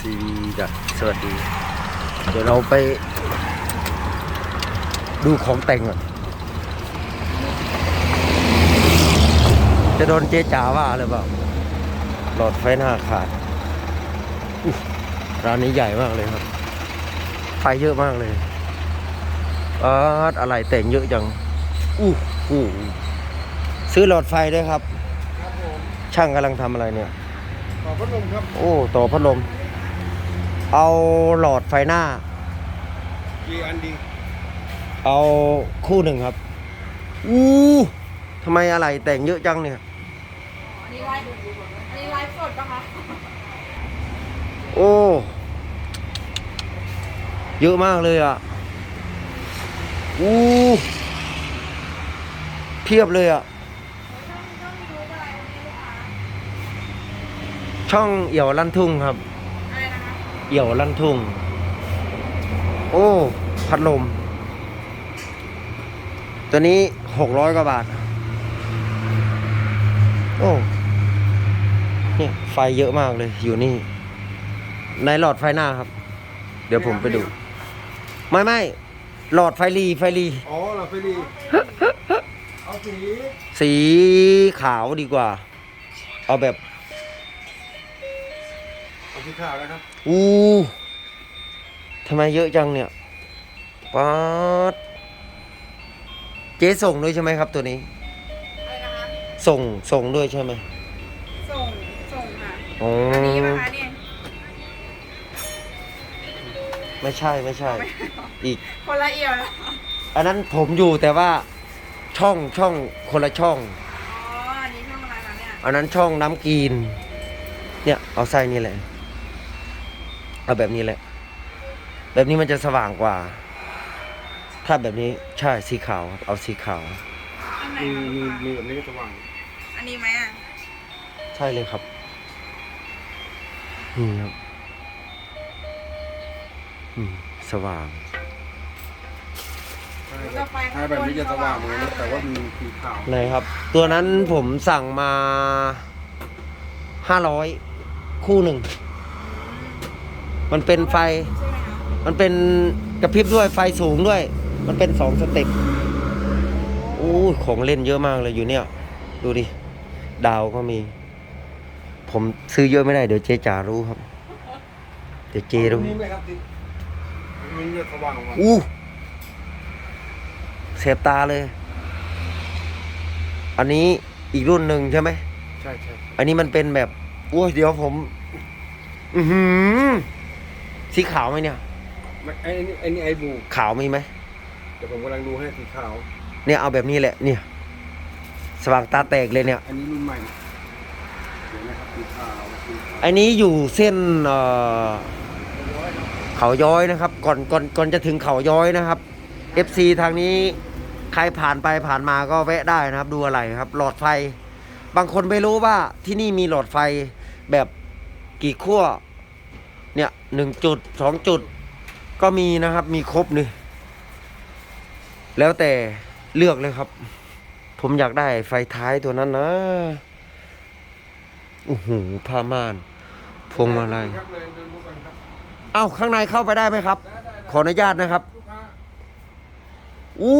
ซีจ้ะสวัสดี เดี๋ยวเราไป ดูของแต่งก่อนจะโดนเจ๊จ๋าว่าหรือเปล่า หลอดไฟหน้าขาดอุ๊ยร้านนี้ใหญ่มากเลยครับ ไฟเยอะมากเลยอาดอะไรแต่งเยอะจัง อู้หูซื้อหลอดไฟด้วยครับครับผมช่างกำลังทำอะไรเนี่ยขอพัดลมครับ โอ้ ต่อพัดลม เอาหลอดไฟหน้า กี่อันดีเอาคู่หนึ่งครับ อู้ทำไมอะไรแต่งเยอะจังเนี่ย อันนี้ไลฟ์อันนี้ไลฟ์สดปะคะโอ้ เยอะมากเลยอะ อู้เพียบเลยอะ ช่องเอี่ยวลั่นทุ่งครับอะไรนะคะ เอี่ยวลั่นทุ่ง โอ้ พัดลม ตัวนี้หกร้อยกว่าบาท โอ้ เนี่ย ไฟเยอะมากเลย อยู่นี่ ในหลอดไฟหน้าครับ เดี๋ยวผมไปดู ไม่ไม่หลอดไฟรีไฟรี อ๋อเราไปดีเอาสี สีขาวดีกว่า เอาแบบเอา สีขาวนะครับอู้ทำไมเยอะจังเนี่ยป๊าดเจ๊ส่งด้วยใช่ไหมครับตัวนี้ อะไรนะคะส่งส่งด้วยใช่ไหมส่งส่งค่ะอ๋ออันนี้ปะคะเนี่ยไม่ใช่ไม่ใช่ อีก คนละเอียวแล้วอันนั้นผมอยู่แต่ว่าช่องช่องคนละช่องอ๋ออันนี้ช่องอะไรคะเนี่ย อันนั้นช่องน้ำกรีน เนี่ย เอาไส้นี่แหละ เอาแบบนี้แหละ แบบนี้มันจะสว่างกว่า ถ้าแบบนี้ใช่สีขาวครับเอาสีขาว อันไหนมีคะมีลูกค้ามีแบบนี้ก็สว่างอันนี้ไหมอะใช่เลยครับนี่ครับอืมสว่าง ใช่ครับใช่แบบนี้จะสว่างเหมือนกันนะแต่ว่ามีสีขาวไหนครับ ตัวนั้นผมสั่งมาห้าร้อยคู่หนึ่ง มันเป็นไฟใช่ไหมคะมันเป็นกระพริบด้วยไฟสูงด้วย มันเป็นสองสเต็ปโอ้ยของเล่นเยอะมากเลยอยู่เนี่ย ดูดิ ดาวก็มี ผมซื้อเยอะไม่ได้เดี๋ยวเจ๊จ๋ารู้ครับ เดี๋ยวเจรู้มีไหมครับที่มีจะสว่างกว่าอู้เสียบตาเลย อันนี้อีกรุ่นหนึ่งใช่ไหมใช่ใช่อันนี้มันเป็นแบบโอ้ยเดี๋ยวผม อือหือ สีขาวไหมเนี่ยไม่ไอ้นี่ไอ้นี่ไอ้บูขาวมีไหมเดี๋ยวผมกำลังดูให้สีขาว เนี่ยเอาแบบนี้แหละเนี่ย สว่างตาแตกเลยเนี่ย อันนี้รุ่นใหม่เดี๋ยวนะครับสีขาวสีขาวอันนี้อยู่เส้นเอ่อร้อยครับเขาย้อยนะครับ ก่อนก่อนก่อนจะถึงเขาย้อยนะครับ FC ทางนี้ใครผ่านไปผ่านมาก็แวะได้นะครับ ดูอะไรครับ หลอดไฟ บางคนไม่รู้ว่าที่นี่มีหลอดไฟแบบกี่ขั้วเนี่ย หนึ่งจุดสองจุด ก็มีนะครับ มีครบนี่แล้วแต่เลือกเลยครับ ผมอยากได้ไฟท้ายตัวนั้นนะโอ้โหผ้าม่าน พวงมาลัยเอ้าข้างในเข้าไปได้ไหมครับ ขออนุญาตนะครับอู้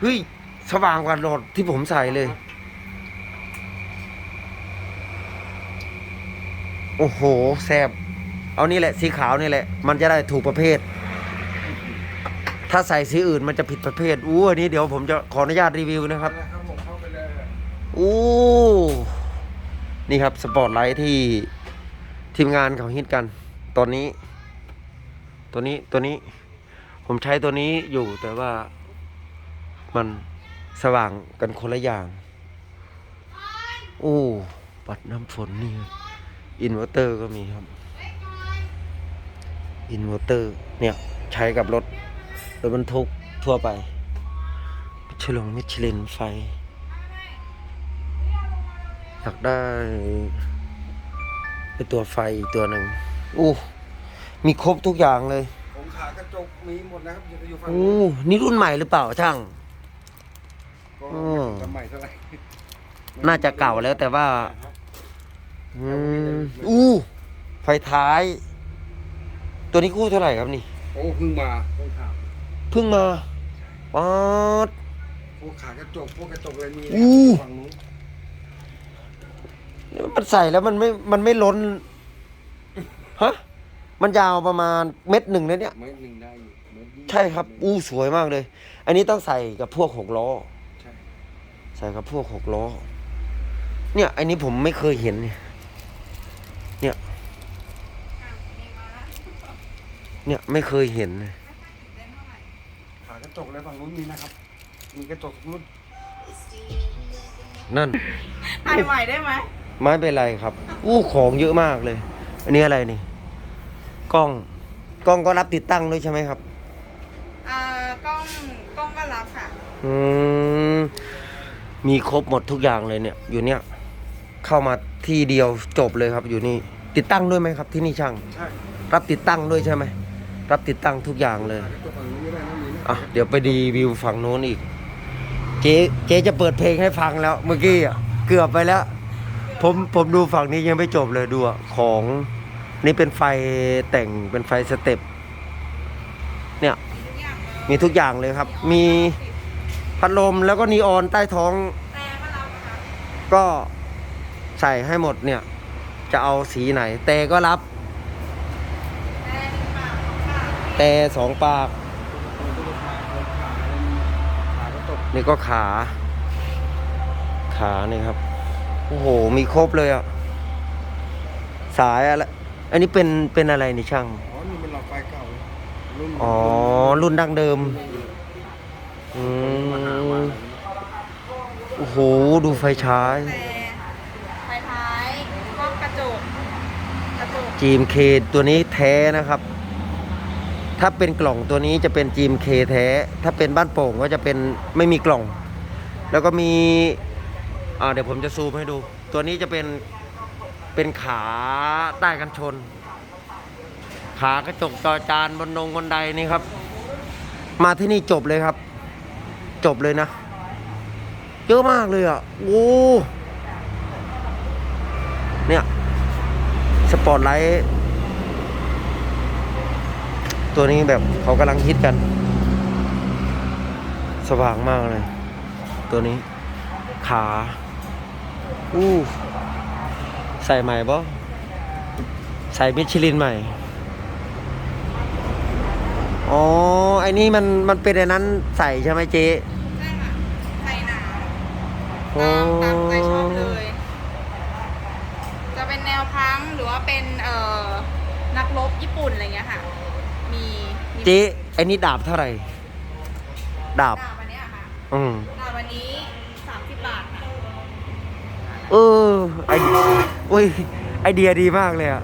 เฮ้ย สว่างกว่าหลอดที่ผมใส่เลย โอ้โหแซบเอานี่แหละสีขาวนี่แหละ มันจะได้ถูกประเภท ถ้าใส่สีอื่นมันจะผิดประเภทอู้อันนี้เดี๋ยวผมจะขออนุญาตรีวิวนะครับอู้นี่ครับสปอร์ตไลท์ที่ทีมงานเขาฮิตกัน ตอนนี้ ตัวนี้ตัวนี้ ผมใช้ตัวนี้อยู่แต่ว่ามันสว่างกันคนละอย่าง โอ้ ปัดน้ำฝนนี่ อินเวอร์เตอร์ก็มีครับ อินเวอร์เตอร์ เนี่ยใช้กับรถรถบรรทุกทั่วไปมิชลงมิชลินไฟ อยากได้ไอตัวไฟอีกตัวหนึ่งอู้มีครบทุกอย่างเลยผมขากระจกมีหมดนะครับจะอยู่ฝั่งโอ้นู้นนี่รุ่นใหม่หรือเปล่าช่าง ก็อืมไม่ใหม่เท่าไหร่น่าจะเก่าแล้วแต่ว่า อืมอู้ไฟท้าย ตัวนี้กู้เท่าไหร่ครับนี่โอ้เพิ่งมาต้องถามเพิ่งมาป๊อด พวกขากระจกพวกกระจกอะไรมีอู้ ฝั่งนู้นนี่มันใส่แล้วมันไม่ มันไม่ล้น ฮะ มันยาวประมาณเม็ดหนึ่งนะเนี่ย เมตรหนึ่งได้อยู่เมตรยี่สิใช่ครับอู้สวยมากเลย อันนี้ต้องใส่กับพวกหกล้อ ใช่ใส่กับพวกหกล้อ เนี่ย อันนี้ผมไม่เคยเห็นเนี่ย เนี่ย เนี่ยไม่เคยเห็นเลยขากระจกอะไรฝั่งนู้นมีนะครับ มีกระจกนู้นนั่น ถ่ายใหม่ได้ไหมไม่เป็นไรครับ อู้ของเยอะมากเลย อันนี้อะไรนี่ กล้อง กล้องก็รับติดตั้งด้วยใช่ไหมครับเอ่อกล้อง กล้องก็รับค่ะ อืม มีครบหมดทุกอย่างเลยเนี่ย อยู่เนี่ย เข้ามาที่เดียวจบเลยครับอยู่นี่ ติดตั้งด้วยไหมครับที่นี่ช่าง ใช่รับติดตั้งด้วยใช่ไหมรับติดตั้งทุกอย่างเลยขากระจกฝั่งนู้นก็ได้นะมีนะอะเดี๋ยวไปดีวิวฝั่งโน้นอีก เจ๊เจ๊จะเปิดเพลงให้ฟังแล้วเมื่อกี้อะเกือบไปแล้ว ผมผมดูฝั่งนี้ยังไม่จบเลยดูอะของนี่เป็นไฟแต่งเป็นไฟสเต็ปเนี่ยมีทุกอย่างเลยครับ มีพัดลมแล้วก็นีออนใต้ท้อง แต่ก็รับค่ะก็ใส่ให้หมดเนี่ย จะเอาสีไหน แต่ก็รับ แต่หนึ่งบาทสองบาทแต่สองปากขากระจกนี่ก็ขา ขานี่ครับ โอ้โห มีครบเลยอะ สายอะไร อันนี้เป็นเป็นอะไรนี่ช่าง อ๋อนี่เป็นหลอดไฟเก่า รุ่นอ๋อ รุ่นดั้งเดิม อืมาหามมาโอ้โห ดูไฟฉาย แต่ไฟท้ายกล้องกระจก จีมเคตัวนี้แท้นะครับ ถ้าเป็นกล่องตัวนี้จะเป็นจีมเคแท้ ถ้าเป็นบ้านโป่งก็จะเป็นไม่มีกล่อง แล้วก็มีอ่าเดี๋ยวผมจะซูมให้ดู ตัวนี้จะเป็นเป็นขาใต้กันชน ขากระจกจอจานบนนงบนไดนี่ครับ มาที่นี่จบเลยครับ จบเลยนะเยอะมากเลยอะโอ้เนี่ย สปอร์ตไลท์ตัวนี้แบบเขากำลังฮิตกัน สว่างมากเลย ตัวนี้ ขา อู้ ใส่ใหม่บ่ใส่มิชลินใหม่ อ๋อ ไอ้นี่มันมันเป็นไอ้นั้นใส่ใช่ไหมเจ๊ใช่ค่ะ ใส่หนาโอ้ตามตามใจชอบเลย จะเป็นแนวพังหรือว่าเป็นเอ่อ นักรบญี่ปุ่นอะไรเงี้ยค่ะ มีมีเจ๊ไอ้นี่ดาบเท่าไหร่ ดาบ ดาบอันเนี้ยค่ะอืมดาบอันนี้สามสิบบาทค่ะเออไออุ้ยไอเดียดีมากเลยอะ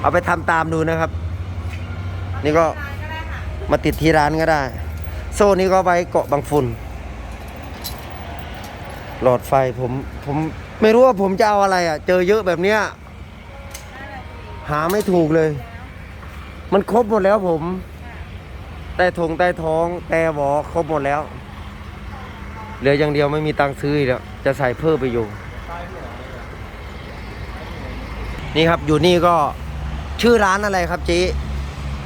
เอาไปทำตามดูนะครับ นี่ก็ร้านก็ได้ค่ะมาติดที่ร้านก็ได้ โซ่นี้ก็ไว้เกาะบางฝุ่น หลอดไฟผมผมไม่รู้ว่าผมจะเอาอะไรอะเจอเยอะแบบเนี้ย หาไม่ถูกเลย มันครบหมดแล้วผมใต้ทงใต้ท้องแต่หวอครบหมดแล้ว เหลืออย่างเดียวไม่มีตังค์ซื้ออีกแล้ว จะใส่เพิ่มไปอยู่ นี่ครับอยู่นี่ก็ชื่อร้านอะไรครับเจ๊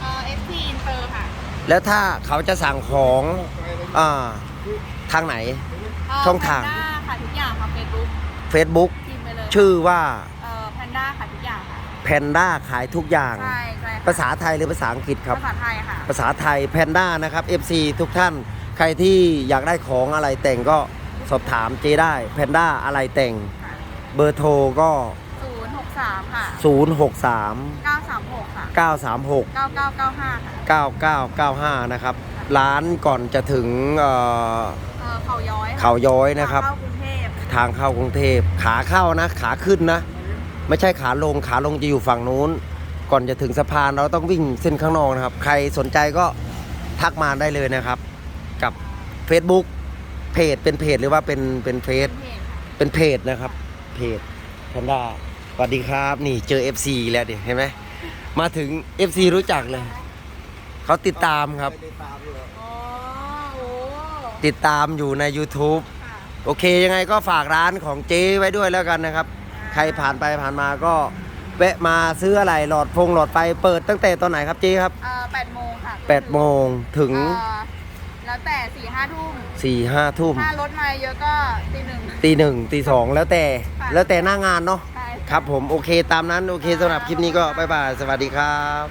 เอ่อ FT Inter ค่ะแล้วถ้าเขาจะสั่งของอ่าทางไหนเอ่อช่องทาง Panda ค่ะทุกอย่างค่ะ Facebook Facebook พิมพ์ไปเลย ชื่อว่า แพนด้าขายทุกอย่าง ใช่ใช่ค่ะภาษาไทยหรือภาษาอังกฤษครับ ภาษาไทยค่ะภาษาไทยแพนด้านะครับ FC ทุกท่านใครที่อยากได้ของอะไรแต่งก็สอบถามเจได้แพนด้าอะไรแต่งเบอร์โทรก็063ค่ะ063 936ค่ะ936 9995ค่ะ9995 นะครับ ร้านก่อนจะถึงเอ่อเอ่อเขาย้อยค่ะเขาย้อยนะครับ เข้ากรุงเทพทางเข้ากรุงเทพขาเข้านะ ขาขึ้นนะ ไม่ใช่ขาลงขาลงจะอยู่ฝั่งนู้น ก่อนจะถึงสะพานเราต้องวิ่งเส้นข้างนอกนะครับ ใครสนใจก็ทักมาได้เลยนะครับ กับ Facebook เพจเป็นเพจหรือว่าเป็นเป็นเฟซเป็นเพจนะครับ เพจแพนด้าสวัสดีครับ นี่เจอ FC แล้วดิเห็นไหมมาถึง FC รู้จักเลยเขาติดตามครับ ติดตามอยู่ใน YouTube โอเคยังไงก็ฝากร้านของเจ๊ไว้ด้วยแล้วกันนะครับ ใใครผ่านไปผ่านมาก็แวะมาซื้ออะไรหลอดฟงหลอดไฟเปิดตั้งแต่ตอนไหนครับเจ๊ครับเอ่อแปดโมงค่ะ8โมงถึงเอ่อแล้วแต่สี่ห้าทุ่ม4 5ทุ่มถ้ารถมาเยอะก็ตีหนึ่ง ตีหนึ่งตีสองแล้วแต่ค่ะ แล้วแต่หน้างานเนาะใช่ครับผม โอเคตามนั้น โอเคสำหรับคลิปนี้ก็ บ๊ายบาย สวัสดีครับ